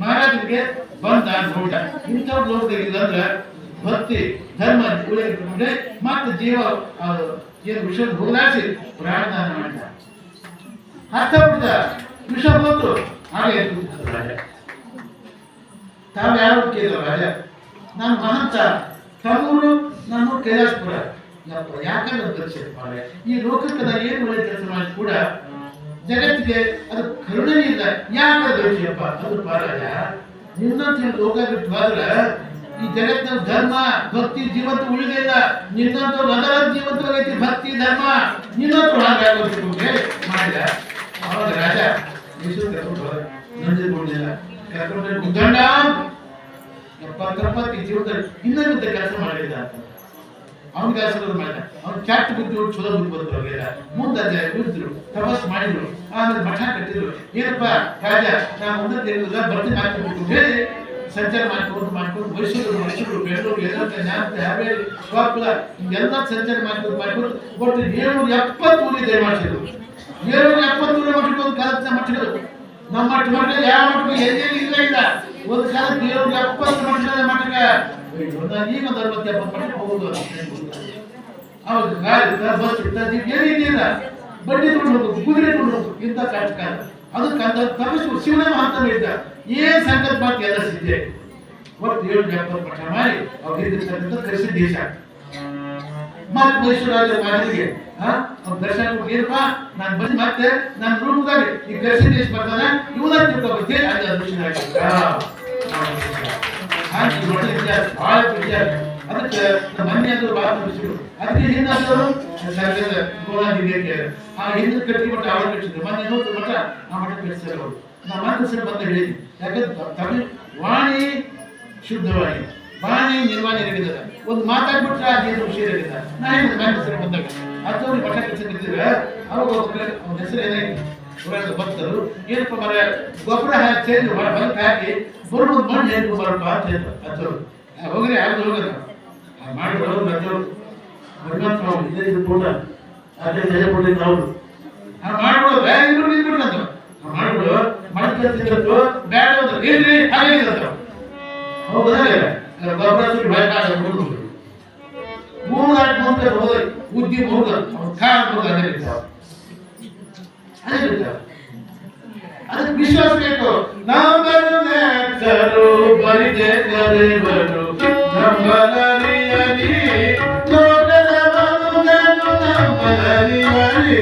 ಮಹಾರಾಜನಿಗೆ ಬಂದ ನೋಡ ಇಂಥವ್ರು ನೋಡ್ತಿಲ್ಲ ಅಂದ್ರೆ ಭಕ್ತಿ, ಧರ್ಮ ಉಳಿದ್ರೆ ಮತ್ತೆ ಜೀವ ಏನು ವಿಷ ಹೋಗಲಾಸಿ ಪ್ರಾಣದಾನ ಮಾಡಿದ. ಅರ್ಥ ಬಿಡಿದ ವಿಷ ಬಂತು. ಹಾಗೆ ತಾವು ಯಾರು ಕೇಳಿದ ರಾಜ? ನಾನು ಮಹಂತ. ತಮ್ಮೂರು, ನಾನು ಕೈಲಾಸಪುರ. ಯಾಕಂದ್ರೆ ದರ್ಶನ ಮಾಡಿ ಈ ಲೋಕಕ್ಕೆ ನಾನು ಏನು ಒಳ್ಳೆ ಕೆಲಸ ಮಾಡಿ ಕೂಡ ಜಗತ್ತಿಗೆ ಅದು ಕರುಣೆ ಇಲ್ಲ. ಯಾಕೆ ದೋಷಿಯಪ್ಪ ಅದು ಪಾರಾಯ ನಿನ್ನಂತ ಲೋಕ ಬಿಟ್ಟು ಹೋದ್ರೆ ಈ ಜಗತ್ತಿನ ಧರ್ಮ, ಭಕ್ತಿ, ಜೀವಂತ ಉಳಿದಿಲ್ಲ ನಿನ್ನಂತ ಅದರ ಜೀವಂತವಾಗೈತಿ ಭಕ್ತಿ, ಧರ್ಮ ನಿನ್ನಂತ ಹಾಗಾಗೋದು ಮಾಡಿದ. ಅವಾಗ ರಾಜ ಮೈಸೂರು ಕರ್ಕೊಂಡು ಹೋದ. ನಂಜನಗೂಡಿಲ್ಲ ಕರ್ಕೊಂಡು ಮುದ್ದಂಡ ಎಪ್ಪತ್ತೊಂಬತ್ತು ಜೀವನದಲ್ಲಿ ಇನ್ನೊಂದು ಕೆಲಸ ಮಾಡಿದ ಅಂತ. ಅವನ ಕೆಲಸದವ್ರು ಮಾಡಿದ. ಅವ್ನ ಕೆಟ್ಟ ಬುದ್ಧಿ ಹೋಗಿ ಚಲೋ ಬುದ್ಧಿ ಬಂದ್ರು ಅವರಿಗೆಲ್ಲ ಮುಂದೆ ಬಿದ್ರು ತಪಸ್ ಮಾಡಿದ್ರು. ಆಮೇಲೆ ಮಠ ಕಟ್ಟಿದ್ರು. ಏನಪ್ಪ, ರಾಜ ನಾ ಮುಂದೆ ತಿಳಿದಿಲ್ಲ ಬರ್ತೀನಿ ಹಾಕಿಬಿಟ್ಟು ಹೇಳಿ, ಸಂಚಾರ ಮಾಡ್ಕೊಂಡು ಮಾಡ್ಕೊಂಡು ಮೈಸೂರು ಮೈಸೂರು, ಬೆಂಗಳೂರು ಎಲ್ಲ ಹಾವೇರಿ ಕೊಪ್ಪಳ ಹಿಂಗೆಲ್ಲ ಸಂಚಾರ ಮಾಡ್ಕೊಂಡು ಮಾಡ್ಕೊಂಡು ಒಟ್ಟು ಏಳ್ನೂರ ಎಪ್ಪತ್ತು ಊರಿಗೆ ದಯಮಾಡಿಸಿದ್ರು ಏಳ್ನೂರ ಎಪ್ಪತ್ತು ಊರ ಮಠಕ್ಕೆ ಒಂದು ಕಾಲದ ಮಠಗಳು. ನಮ್ಮ ಮಠ ಮಠ ಯಾವ ಮಠ ಎಲ್ಲೇ ಇಲ್ಲ ಇಲ್ಲ. ಒಂದು ಕಾಲಕ್ಕೆ ಏಳ್ನೂರ ಎಪ್ಪತ್ತು ಮಠದ ಮಠಕ್ಕೆ. ಈಗ ಒಂದು ಅರವತ್ತು ಎಪ್ಪತ್ತು ಮಠಕ್ಕೆ ಹೋಗೋದು ಹೌದು ಬಸ್ ಏನೇನಿಲ್ಲ ಬಡ್ಡಿ ತೊಗೊಂಡು ಕುದುರೆ ತೊಗೊಂಡು ಇಂಥ ಕಾಟಕಾರ ಅದಕ್ಕೆ ಶಿವನೇ ತಪಸ್ಸು ಶಿವನ ಮಹಾತ್ಮ ಇದ್ದ ಏನ್ ಸಂಕಲ್ಪ ಮಾಡಿ ಎಲ್ಲ ಸಿದ್ದೆ ಒಟ್ಟು ಏಳು ಎಪ್ಪತ್ತು ಪಕ್ಷ ಮಾಡಿ ಅವ್ರಿಗೆ ಕರೆಸಿ ದೇಶ. ಮತ್ತೆ ಮೈಸೂರು ರಾಜ ಮಹಾರಾಜರಿಗೆ ಹಾ ಅವ್ರ ದರ್ಶನ ಏನಪ್ಪ? ನಾನು ಬಂದು ಮತ್ತೆ ನಾನು ರೂಪದಾಗ ಈ ಕರೆಸಿ ದೇಶ ಬರ್ತಾನೆ ಇವನ ತಿಳ್ಕೊಬೇಕು. ಅಲ್ಲಿ ಅದೃಷ್ಟ ಬಹಳ ವಿಚಾರ ಅದಕ್ಕೆ ಖುಷಿಗಳು ಅದಕ್ಕೆ ಹಿಂದೆ ಅಂದರು ಸರ್ಕಾರದ ಗೋಳಾದಿಗೆ ಆ ಹಿಂದೆ ಕಟ್ಟಿ ಮಠ ಅವಳು ಕಟ್ಟಿದ್ರು. ಮೊನ್ನೆ ನೂತನ ಮಟ್ಟ ಆ ಮಠ ಕಟ್ಟಿಸ್ತಾರೆ ಅವರು. ನಾ ಮತ್ತೆ ಸರಿ ಬಂದ ಹೇಳಿ ಯಾಕಂದ್ರೆ ತಮಿಳ್ ವಾಣಿ ಶುದ್ಧವಾಣಿ ವಾಣಿ ನಿರ್ವಾಣಿ ಆಗಿದ್ದಾರೆ ಒಂದು ಮಾತಾಡ್ಬಿಟ್ರೆ ಅದೇನು ವಿಷಯ ಆಗಿಲ್ಲ ನಾ ಹೇಳಿದ ಮ್ಯಾಮ್ ಬಂದಾಗ. ಹತ್ತವ್ರಿಗೆ ಮಠ ಕಟ್ಟಿಸಿದ್ರೆ ಅವಾಗ ಅವ್ನ ಹೆಸರು ಏನಾಯ್ತು? ಊರಾಗ ಭಕ್ತರು, ಏನಪ್ಪ ಮರ, ಗೊಬ್ಬರ ಹಾಕಿ ಚೇಂಜ್ ಹೊಲಕ್ಕೆ ಹಾಕಿ ಬರೋದು ಮಣ್ಣು ಏನು ಬರಪ್ಪ ಅಂತ ಹತ್ತರು ಹೋಗ್ರಿ ಯಾವ್ದು ಹೋಗೋದು ಮಾಡಿದ್ರು ಅವ್ರು ಹತ್ತರು ಹನುಮಂತ ನಾವು ಇದೇ ಅದೇ ಜಯ ಕೊಟ್ಟಿದ್ದು ಅವರು ಮಾಡ್ಬಿಡು ಬೇರೆ ಇದ್ರು ನಿಂತ್ಬಿಡು ಅಂತ ಮಾಡ್ಬಿಡು ಮಾಡ್ಕೊಂಡು ತಿಂದದ್ದು ಬೇಡ ಹಾಗೆ ಇದ್ದಂತ ಹೌದಾ ಗೊಬ್ಬರ ಭಯ ಹುಡುಗರು ಮೂರು ನಾಲ್ಕು ಮುಂದೆ ಹೋದ್ರೆ ಉದ್ದಿ ಇರ್ತಾವ ಅದೇ ಇರ್ತಾವ ಅದಕ್ಕೆ ವಿಶ್ವಾಸ ಬೇಕು. ನಾವು ನೆಚ್ಚರು ಬರಿದೆ ಕರೆವರು ನಂಬಲರಿಯಲಿ ಲೋಕದ ಮನುಜನು ನಂಬಲರಿಯಲಿ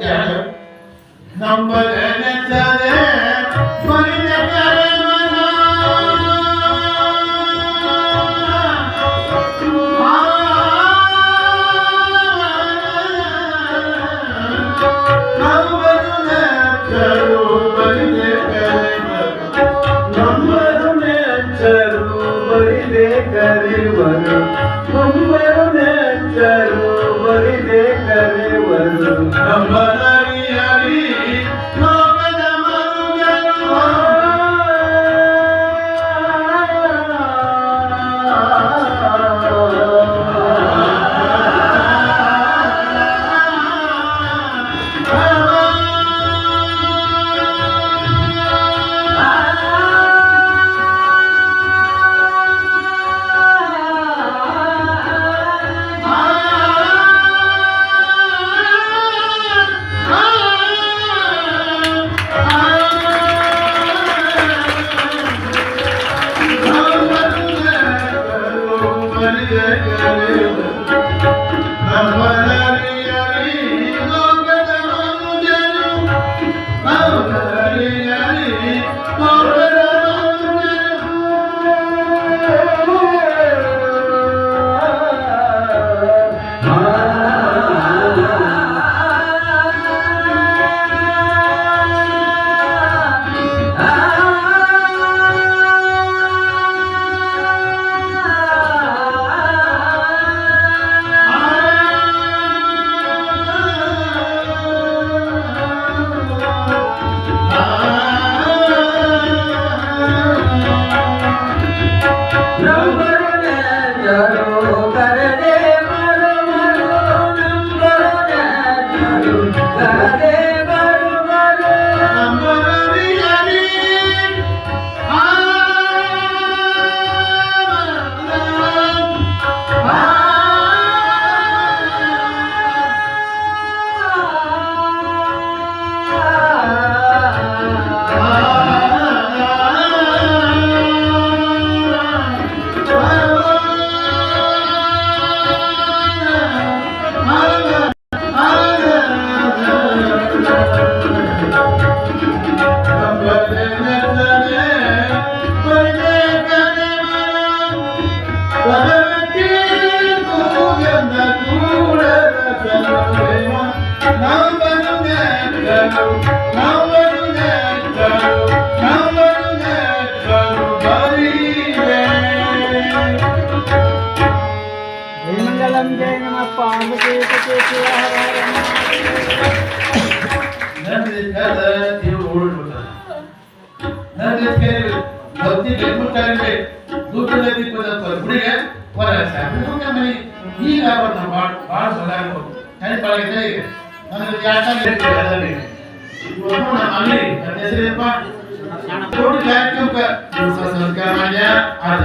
character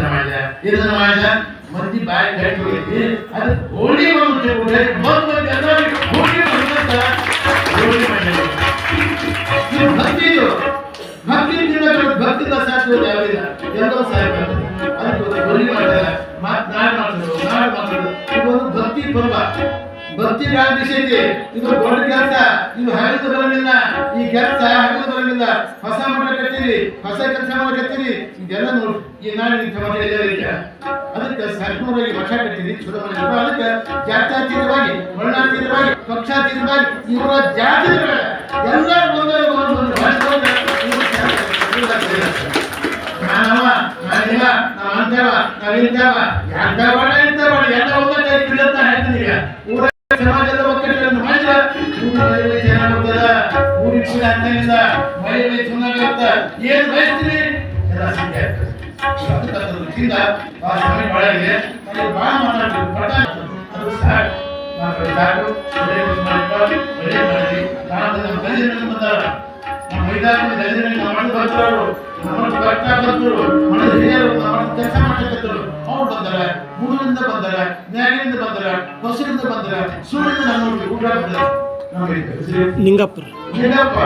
ಆರಾಧನೆ ಮಾಡಿದ ಇದನ್ನ ಮಾಡಿದ ಮಂದಿ ಬಾಯಿ ಗಟ್ಟಿ ಹೋಗೈತಿ ಅದು ಹೋಳಿ ಬಂದು ಬಂದು ಹೋಳಿ ಬಂದಂತ ಹೋಳಿ ಮಾಡಿದ್ರು ಇದು ಭಕ್ತಿ ಭಕ್ತಿ ಸಾಧ್ಯ ಯಾವಿಲ್ಲ ಎಲ್ಲೋ ಸಾಹೇಬ ಅದಕ್ಕೆ ಹೋಳಿ ಮಾಡಿದ ಮಾತು ನಾಳೆ ನಾಡ್ ನಾಳೆ ನಾಡ್ ಮಾಡೋದು ಇದೊಂದು ಭಕ್ತಿ ಪರ್ವ. ಭಕ್ತಿ ಇದೆ ಇದು ದೊಡ್ಡ ಕೆಲಸ. ಇದು ಹರಿದು ಬರಲಿಲ್ಲ ಈ ಕೆಲಸ ಹರಿದು ಬರಲಿಲ್ಲ ಹೊಸ ಮಠ ಕಟ್ಟಿರಿ, ಹೊಸ ಕೆಲಸ ಮಾಡಕತ್ತೀರಿ ಇದೆಲ್ಲ ನೋಡಿ. ಈ ನಾಳೆ ನಿಮ್ಮ ಐತೆ ಅದಕ್ಕೆ ಸರ್ಕಾರವಾಗಿ ಮಠ ಕಟ್ಟಿರಿ ಚಲೋ ಅದಕ್ಕೆ ಜಾತ್ಯಾತೀತವಾಗಿ, ವರ್ಣಾತೀತವಾಗಿ, ಪಕ್ಷಾತೀತವಾಗಿ ಇವರ ಜಾತಿ ಬೇಡ ಎಲ್ಲ ಒಂದೇ ಒಂದು ಒಂದು ಭಾಷೆ ನಾನವ ನಾನಿಲ್ಲ ನಾವ್ ಅಂತೇವ ನಾವ್ ಇಂತೇವ ಎಂತ ಬೇಡ ಇಂತ ಬೇಡ ಎಲ್ಲ ಒಂದೇ ಹೇಳ್ತೀನಿ ಈಗ. ಊರ ಸಮಾಜದ ಒಕ್ಕಟ್ಟನ್ನು ಮಾಡಿದ್ರೆ ಊರಲ್ಲಿ ಚೆನ್ನಾಗುತ್ತದ ಊರಿಗೆ ಕೂಡ ಏನ್ ಬಯಸ್ತೀರಿ? ಎಲ್ಲ ಅದಕ್ಕಿಂತ ಆ ಸಮಯ ಮಾಡಿ ನಾನು ನಮ್ಮ ಮೈದಾನ ಕಷ್ಟ ಬಂತರು ಮನೆ ಹಿರಿಯರು ನಮ್ಮ ಕೆಲಸ ಮಾಡಕತ್ತರು ಅವ್ರು ಬಂದರೆ ಮುಳುಗಿಂದ ಬಂದರೆ ನ್ಯಾಯದಿಂದ ಬಂದರೆ ಹೊಸರಿಂದ ಬಂದರೆ ಸೂರ್ಯನಿಂದ ನಮ್ಮ ಊಟ ನಿಂಗಪ್ಪ ನಿಂಗಪ್ಪರ್ ಏನಪ್ಪ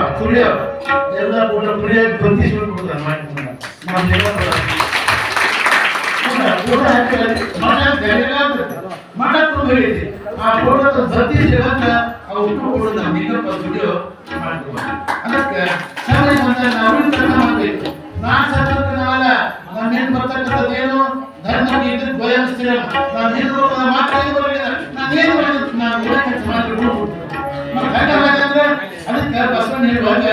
ಎಲ್ಲ ಊಟ ಪ್ರಿಯ ಬಂದಿ ಕೊಡ್ತಾರೆ ಊಟ ಹೇಳಿದೆ ಆ ಫೋಟೋದ ಭಕ್ತಿ ಜಗತ್ತ ಆ ಉಪ್ಪು ಕೊಡೋದು ನಾವು ನಿಂಗಪ್ಪ ದುಡಿಯೋ ಮಾಡ್ತೀವಿ ಅದಕ್ಕೆ ಬಂದ ನಾವು ಮಾಡಬೇಕು. ನಾನ್ ಸತ್ತಕ್ಕೆ ನಾವಲ್ಲ ನಮ್ಮ ಏನ್ ಬರ್ತಕ್ಕಂಥದ್ದು ಏನು ಧರ್ಮಕ್ಕೆ ಇದ್ರೆ ದ್ವಯಂಸ್ಥಿರ ನಾನು ಏನು ಬರೋದು ಮಾತ್ರ ಏನು ಬರೋದಿಲ್ಲ ನಾನು ಏನು ಮಾಡಿದ್ರು ನಾನು ಒಳ್ಳೆ ಕೆಲಸ ಮಾಡಿ ಮತ್ತೆ ಹೆಂಗಾಗಂದ್ರೆ ಅದಕ್ಕೆ ಬಸವಣ್ಣ ಹೇಳುವಾಗ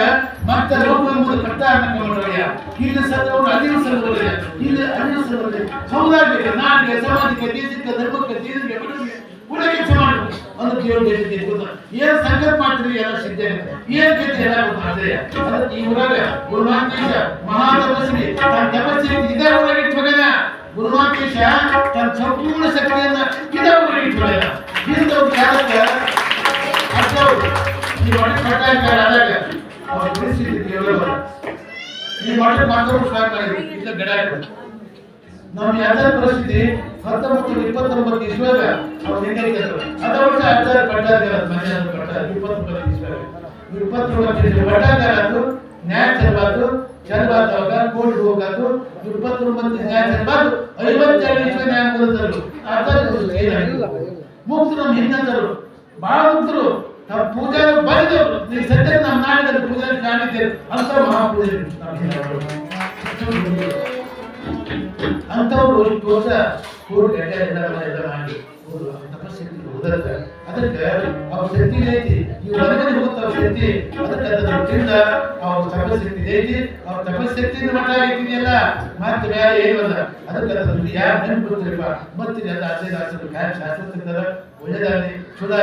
ಮತ್ತೆ ಲೋಕ ಎಂಬುದು ಕಟ್ಟ ಅನ್ನಕೊಂಡ್ರಯ್ಯ ಇಲ್ಲಿ ಸತ್ತವರು ಅದಿನ ಸಲ್ಲಬಲ್ಲ ಇಲ್ಲಿ ಅದಿನ ಸಲ್ಲಬಲ್ಲ ಸಮುದಾಯಕ್ಕೆ ನಾಡಿಗೆ ಸಮಾಜಕ್ಕೆ ದೇಶಕ್ಕೆ ಧರ್ಮಕ್ಕೆ ದೇಶಕ್ಕೆ ಬಡವರಿಗೆ ಕೂಡ ಕೆಲಸ ಮಾಡಬೇಕು ಒಂದು ಬೇಸಿಗೆ ಗೊತ್ತ ಏನ್ ಸಂಕಲ್ಪ ಮಾಡ್ತೀರಿ ಎಲ್ಲ ಸಿದ್ಧ ಏನ್ ಗತಿ ಎಲ್ಲ ಗೊತ್ತಾದ್ರೆ ಅದಕ್ಕೆ ಊರಾಗ ಗುರುನಾಥೇಶ ಮಹಾ ತಪಸ್ವಿ ತನ್ನ ತಪಸ್ವಿ ಇದೇ ಒಳಗೆ ಇಟ್ಕೊಂಡ ಗುರುನಾಥೇಶ ತನ್ನ ಸಂಪೂರ್ಣ ಶಕ್ತಿಯನ್ನ ಇದೇ ಒಳಗೆ ಇಟ್ಕೊಂಡ ಇಂಥ ಒಂದು ಕಾಲಕ್ಕೆ ಈ ಮಠ ಕಟ್ಟಾಕ ಆದಾಗ ಅವ್ರ ಪರಿಸ್ಥಿತಿ ಈ ಇಲ್ಲ ಗಡ ನಮ್ಮ ಯಾವ್ದಾರ ಪರಿಸ್ಥಿತಿ ಹತ್ತೊಂಬತ್ತು ಇಪ್ಪತ್ತೊಂಬತ್ತು ಇಸ್ವಾಗ ಅವ್ರು ಹೆಂಗಿದ್ರು ಅದ ವರ್ಷ ಅರ್ಧ ಕಟ್ಟಾಗ ಮನೆಯನ್ನು ಕಟ್ಟ ಇಪ್ಪತ್ತೊಂಬತ್ತು ಇಸ್ವಾಗ ಇಪ್ಪತ್ತೊಂಬತ್ತು ಕಟ್ಟಾಗ ಅದು ನ್ಯಾಯ ಚಲಬಾತು ಚಲಬಾತು ಅವಾಗ ಕೋರ್ಟ್ ಹೋಗಾತು ಇಪ್ಪತ್ತೊಂಬತ್ತು ನ್ಯಾಯ ಚಲಬಾತು ಐವತ್ತೆರಡು ಇಸ್ವಿ ನ್ಯಾಯ ಅರ್ಧ ಏನಾಗಿಲ್ಲ ಮುಕ್ತರು ನಮ್ಮ ಹಿಂದಂತರು ಬಹಳ ಮುಕ್ತರು. ನಮ್ಮ ಪೂಜಾರಿ ಬಂದು ನೀವು ಸತ್ಯ ನಮ್ಮ ನಾಡಿನಲ್ಲಿ ಪೂಜಾರಿ ಕಾಣಿದ್ದೇವೆ ಅಂತ ಮಹಾಪೂಜೆ ಅಂತವ್ರು ಇಷ್ಟು ವರ್ಷ ಊರು ಗಂಟೆ ಎಲ್ಲ ಮಾಡಿ ತಪಸ್ಸಕ್ತಿ ಹೋದಕ್ಕೆ ಅದಕ್ಕೆ ಅವ್ರ ಶಕ್ತಿ ಐತಿ. ಇವ್ರು ಒಳಗಡೆ ಹೋಗ್ತಾವ ಶಕ್ತಿ ಅದಕ್ಕೆ ಅದನ್ನ ಅವ್ರ ತಪಸ್ಸಕ್ತಿ ಐತಿ. ಅವ್ರ ಮತ್ತೆ ಬೇರೆ ಏನಲ್ಲ ಅದಕ್ಕೆ ಅದನ್ನ ಯಾರು ನೆನ್ಪು ಗೊತ್ತಿರಪ್ಪ ಮತ್ತೆ ಎಲ್ಲ ಹದಿನೈದು ವರ್ಷದ ಕಾಯಂ ಶಾಶ್ವತ ಇರ್ತಾರ ಒಳ್ಳೇದಾಗಲಿ, ಚಲೋ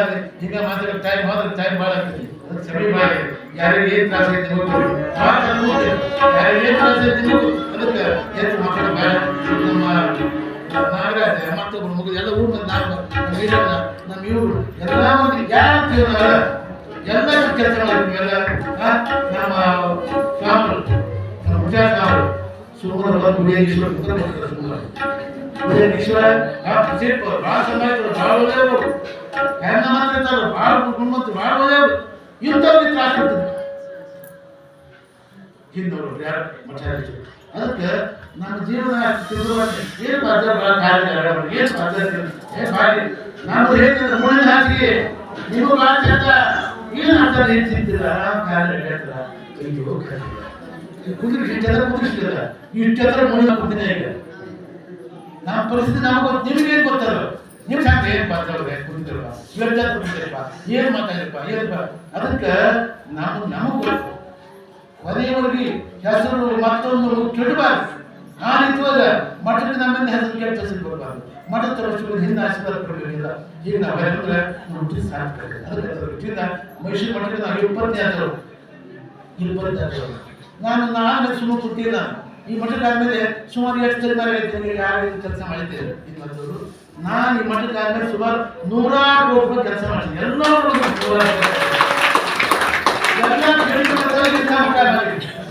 ಈಗ ಮಾತ್ರ ಟೈಮ್ ಮಾತ್ರ ಟೈಮ್ ಭಾಳ ಯಾರಿಗೆ ಏನ್ ತ್ರಾಸ ಐತಿ ಯಾರಿಗೆ ಏನ್ ತ್ರಾಸ ಐತಿ ಗೊತ್ತು ಅದಕ್ಕೆ ಮುಗಿದು ಎಲ್ಲ ನಾವು ನಮ್ಮ ವೀರಣ್ಣ ನಮ್ಮ ಮಂದಿ ಯಾರು ಎಲ್ಲ ಕೆಲಸ ನಮ್ಮ ಸ್ವಾಮಿಗಳು ನಮ್ಮ ಪೂಜಾ ಸ್ವಾಮಿಗಳು ಸುಮಾರು ಬಂದು ಉದಯೇಶ್ವರ ಪುತ್ರ ಶಿಲ್ಪ ಭಾಳ ಭಾಳ ಮಾತ್ರ ಭಾಳ ಭಾಳ ಒಳ್ಳೆಯವರು ಇಂಥವ್ರಿಗೆ ತ್ರಾಸ ಹಿಂದವರು ಅದಕ್ಕೆ ನಮ್ಮ ಜೀವನ ಏನು ಕಾರ್ಯ ಏನು ಬಾಧ್ಯ ಏನು ನಾವು ನೀವು ಚಂದ ಏನು ಅಂತ ಏನು ಆರಾಮ್ ಕಾರ್ಯ ಹೇಳ್ತಾರ ಅಯ್ಯೋ ಈಗ. ನಮ್ಮ ಪರಿಸ್ಥಿತಿ ನಮಗೆ ನಿಮಗೇನು ಗೊತ್ತಲ್ಲ ನೀವು ಶಾಂತ ಏನು ಮಾತಾಡೋದು ಕುಂತಿರಪ್ಪ ಇವೆಲ್ಲ ಕುಂತಿರಪ್ಪ ಏನು ಮಾತಾಡಿರಪ್ಪ ಏನಪ್ಪ ಅದಕ್ಕೆ ನಾವು ನಮಗೆ ಕೊನೆಯವರೆಗೆ ಹೆಸರು ಮತ್ತೊಂದು ಕೆಡಬಾರ್ದು. ಆ ರೀತಿ ಹೋದ ಮಠಕ್ಕೆ ನಮ್ಮಿಂದ ಹೆಸರು ಕೆಟ್ಟ ಹೆಸರು ಬರಬಾರ್ದು ಮಠ ತೋರಿಸ್ಬೇಕು ಹಿಂದೆ ಆಶೀರ್ವಾದ ಕೊಡಬೇಕಿಲ್ಲ ಈಗ ನಾವು ಹೆಸರು ಹುಟ್ಟಿ ಅದಕ್ಕೆ ಹುಟ್ಟಿಂದ ಮೈಸೂರು ಮಠಕ್ಕೆ ನಾವು ಇಪ್ಪತ್ತನೇ ಆದರು ಇಪ್ಪತ್ತನೇ ನಾನು ನಾನು ಸುಮ್ಮನೆ ಕೊಟ್ಟಿಲ್ಲ ಈ ಮಠದ ಆದ್ಮೇಲೆ ಸುಮಾರು ಎಷ್ಟು ಜನ ಯಾರು ಕೆಲಸ ಮಾಡಿದ್ದೇವೆ ಇವತ್ತು ನಾನು ಈ ಮಠಕ್ಕೆ ಆದ್ಮೇಲೆ ಸುಮಾರು ನೂರಾರು ಕೋಟಿ ರೂಪಾಯಿ ಕೆಲಸ ಮಾಡ್ತೀನಿ. ಎಲ್ಲ.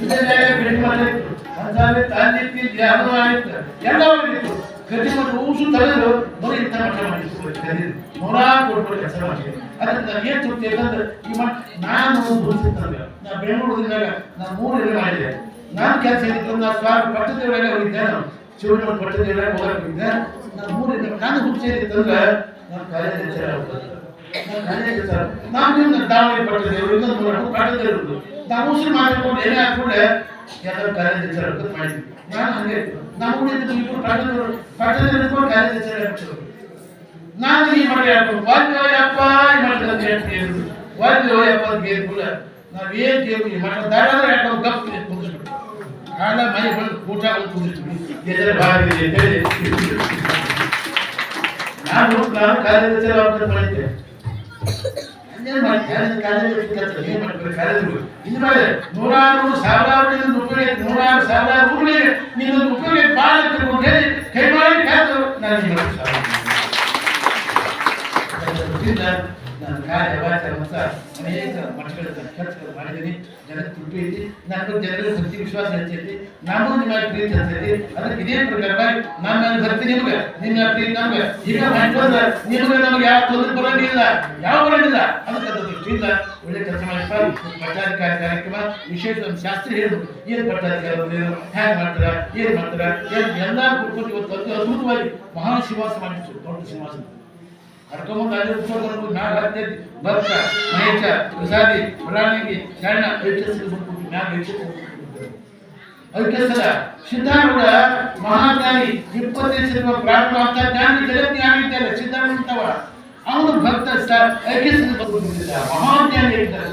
ಇದೇ ನ್ಯಾಯ ಗಂಡು ಮಕ್ಕಳಿತ್ತು. ಪಂಚಾಯತ್ ತಾಲೀಕು ಧ್ಯಾನ ಆಯ್ತು. ಎಲ್ಲ ಮಾಡಿತ್ತು ಗತಿ ಮತ್ತು ಊಸು ತಲೆದು ಬರೀ ಇಂಥ ಮಠ ಮಾಡಿತ್ತು ನೂರಾರು ಕೋಟಿ ಕೆಲಸ ಮಾಡಿದ್ದೀನಿ ಅದರಿಂದ ಏನು ತೃಪ್ತಿ ಯಾಕಂದ್ರೆ ಈ ಮಠ ನಾನು ನಾ ಬೆಂಗಳೂರಿನಾಗ ನಾನು ಮೂರು ಮಾಡಿದೆ. ನಾನು ಕೆಲಸ ಇದ್ದು ನಾನು ಸ್ವಾಮಿ ಪಟ್ಟದೇವರಾಗ ಹೋಗಿದ್ದೆ ನಾನು. ಶಿವಣ್ಣ ಪಟ್ಟದೇವರಾಗ ಹೋಗಿದ್ದೆ ನಾನು ಮೂರು ದಿನ ನಾನು ಹುಟ್ಟಿಸಿದ್ರೆ ನಾನು ಕಾಲೇಜ್ ನಾವು ನಿಮ್ಮ ದಾವಣಗೆರೆ ಪಟ್ಟದೇವರು ಇನ್ನೊಂದು ಮೂರು ಪಟ್ಟದೇವರು ನಾವು ಉಸಿರು ಮಾಡಿಕೊಂಡು ಏನೇ ಹಾಕೊಂಡೆ ಎಲ್ಲರೂ ಕಾಲೇಜ್ ಹೆಸರು ಮಾಡಿದ್ವಿ ನಾನು ಹಂಗೆ ನಾವು ಉಳಿದ ಇಬ್ಬರು ಪಟ್ಟದೇವರು ಪಟ್ಟದೇವರು ಇಟ್ಕೊಂಡು ಕಾಲೇಜ್ ಹೆಸರು ಹಾಕ್ತಿದ್ರು ನಾನು ಈ ಮಠ ಹೇಳ್ಕೊಂಡು ವಾದ್ಯ ಯಪ್ಪ ಈ ಮಠದ ಹೇಳ್ತೀನಿ ವಾದ್ಯ ಯಪ್ಪ ಅಂತ ಕೇಳ್ಬಿಡ ನಾವು ಏನ್ ಕೇಳಿ ಈ ಮಠ ದಾಡಾದ್ರೆ ಹೇಳ್ಕೊಂಡು ಗಪ್ ಕುದಿಸ್ಬಿಟ್ಟು ಆಗ ಮನೆ ಬಂದು ಊಟ ಬಂದು ಕುದಿಸ್ಬಿಟ್ಟು ಎದುರು ಬಾಗಿಲಿದೆ ಅಂತ ಹೇಳಿ ನಾನು ನಾನು ಕಾಲೇಜ್ ಅವರ ಮಾಡಿದ್ದೆ. ಮಾಡ್ಬೇಕು? ನೂರಾರು ಸಾವಿರಾರು ಉಪಯೋಗ ನೂರಾರು ಸಾವಿರಾರು ರೂಪಾಯಿ ನೀನು ಉಪಯೋಗ ಬಾಳ ಅಂತ ಹೇಳಿ ಕೈ ಮಾಡಿ ಕಾದು ನಾನು ನಾನು ಕಾರ್ಯ ವಾಚ ಮತ್ತು ಅನೇಕ ಮಠಗಳ ಖರ್ಚುಗಳು ಮಾಡಿದ್ದೀನಿ. ಜನ ಐತಿ ಜನರ ಭಕ್ತಿ ವಿಶ್ವಾಸ ಹೆಚ್ಚೈತಿ ನಾನು ನಿಮ್ಮ ಪ್ರೀತಿ ಹೆಚ್ಚೈತಿ ಅದಕ್ಕೆ ಇದೇ ಪ್ರಕಾರವಾಗಿ ನಾನು ನನ್ನ ಭಕ್ತಿ ನಿಮ್ಗೆ ನಿಮ್ಮ ಪ್ರೀತಿ ನಮ್ಗೆ. ಈಗ ಮಾಡ್ಕೊಂಡ್ರೆ ನಿಮ್ಗೆ ನಮ್ಗೆ ಯಾವ ತೊಂದರೆ ಬರೋಂಗಿಲ್ಲ ಯಾವ ಬರೋಂಗಿಲ್ಲ ಅದಕ್ಕೆ ಅದು ದೃಷ್ಟಿಯಿಂದ ಒಳ್ಳೆ ಕೆಲಸ ಮಾಡಿಪ್ಪ ಪಟ್ಟಾಧಿಕಾರಿ ಕಾರ್ಯಕ್ರಮ, ವಿಶೇಷ ಒಂದು ಶಾಸ್ತ್ರ ಹೇಳ್ಬೇಕು. ಏನು ಪಟ್ಟಾಧಿಕಾರ ಹ್ಯಾಂಗ್ ಮಾಡ್ತಾರ? ಏನು ಮಾಡ್ತಾರೆ? ಏನು ಎಲ್ಲ ಕೂತ್ಕೊಂಡು ಇವತ್ತು ಅದ್ಭುತವಾಗಿ ಮಹಾನ್ ಶಿವಾಸ ಮಾಡಿತ್ತು ದೊಡ್ಡ ಶ್ರೀವಾಸ ಕರ್ಕೊಂಬಂದು ಅಲ್ಲಿ ಉತ್ಸವ ಮ್ಯಾಗ ಹತ್ತೈತಿ ಭಕ್ತ ಮಹೇಶ, ಪ್ರಸಾದಿ, ಪುರಾಣಿಗೆ ಶರಣ ಐಕ್ಯಸ್ಥರು ಬಂದ್ಬಿಟ್ಟು ಮ್ಯಾಗ ಸರ ಸಿದ್ಧಾರೂಢ ಮಹಾಜ್ಞಾನಿ ಇಪ್ಪತ್ತೈದು ಪ್ರಾರಂಭ ಅಂತ ಜ್ಞಾನಿ ಅವನು ಭಕ್ತ ಸರ್ ಐಕ್ಯಸ್ಥರು ಬಂದ್ಬಿಟ್ಟಿದ್ದ ಮಹಾಜ್ಞಾನಿ ಇರ್ತಾರೆ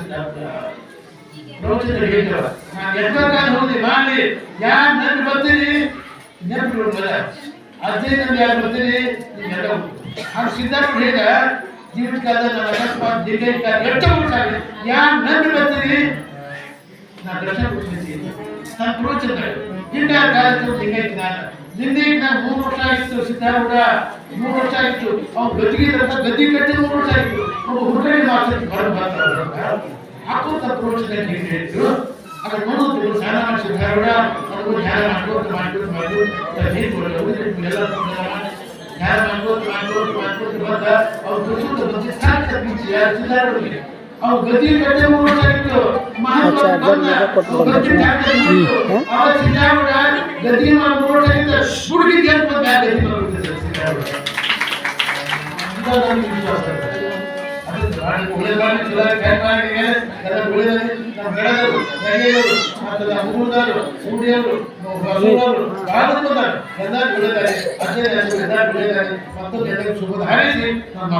ಹೋಗಿ ಮಾಡಿ ಯಾರು ನನ್ನ ಬರ್ತೀನಿ ನೆನಪು ನಮ್ಗೆ ಯಾರು ಬರ್ತೀನಿ ನಿಮ್ಗೆಲ್ಲ ಅವ್ರು ಸಿದ್ಧಾರ್ಥ ಜೀವಿತ ಕಾಲದಲ್ಲಿ ನನ್ನ ಅಕಸ್ಮಾತ್ ದೀರ್ಘ ಎಷ್ಟು ವರ್ಷ ಯಾರು ನನ್ನ ಬರ್ತೀನಿ ನಾನು ದರ್ಶನ ನನ್ನ ಪ್ರವಚನ ಇಂಡ ಕಾಲಕ್ಕೆ ಲಿಂಗೈತಿ ನಾನು ನಿನ್ನೆ ನಾನು ಮೂರು ವರ್ಷ ಆಗಿತ್ತು ಸಿದ್ಧಾರೂಢ ಮೂರು ವರ್ಷ ಆಗಿತ್ತು ಅವ್ನು ಗದ್ದಿಗೆ ಅಂತ ಗದ್ದಿ ಕಟ್ಟಿ ಮೂರು ವರ್ಷ ಆಗಿತ್ತು ಒಬ್ಬ ಹುಡುಗರಿ ಮಾತಾಡಿ ಬರ ಬರ್ತಾರೆ ಹಾಕೋತ ಪ್ರವಚನ ಹೇಳಿದ್ರು? ಅದ್ರ ನೋಡೋದು ಸ್ನಾನ ಮಾಡಿ ಸಿದ್ಧಾರೂಢ ಅದಕ್ಕೂ ಧ್ಯಾನ ಮಾಡ್ಕೋತ ಮಾಡ್ಕೋತ ಮಾಡ್ಕೋತ ನೀರು ಕೊಡೋದು ಎಲ್ಲ ಮಾಡಿ ಧ್ಯಾನ ಮಾಡ್ಕೋತ ಮಾಡ್ಕೋತ ಮಾಡ್ಕೋತ ಬಂದ ಅವ್ರು ಪ್ರಸ್ತುತ ಬಂದು ಸಾಕು ತಪ್ಪಿಸಿ ಯಾರು ಸಿದ್ಧಾರೂಢರಿಗೆ ಅವ್ರು ಗದ್ದಿ ಕಟ್ಟೆ ಮೂರು ವರ್ಷ ಆಗಿತ್ತು ಮಹತ್ವ ಅಚ್ಚಾ, ಬಂದ. ಅದನ್ನ ಕೊಟ್ಬಿಡು ಅವ್ರು ಗದ್ದಿ ಕಟ್ಟೆ ಮುಗಿತು. ಅವಾಗ ಸಿದ್ಧಾರೂಢ ಗದ್ದಿ ಮಾಡಿ ಮೂರು ವರ್ಷ ಆಗಿತ್ತು ಹುಡುಗಿ ಗೆದ್ದು ಬಂದ ಆ ಗದ್ದಿ ಮಾಡ್ಬಿಟ್ಟಿದ್ದಾರೆ ಸಿದ್ಧಾರೂಢ ಇದಾಗ ನಮ್ಗೆ ವಿಶ್ವಾಸ ಮಾಡಿ ಮೇಲೆ ಎಲ್ಲ ಒಳ್ಳೆದಾಗಿ ನಮ್ಮ ಬೆಳೆದರು ನೆಗೆಯವರು ಮತ್ತು ನಮ್ಮ ಊರದವರು ಊರಿಯವರು ಬಸವವರು ಭಾಳ ಬಂದಾರ ಎಲ್ಲ ಅದೇ ಎಲ್ಲ ಒಳ್ಳೆದಾಗಿ ಮತ್ತು ಎಲ್ಲರಿಗೂ ಶುಭದ ಹಾರೈಸಿ ನಾನು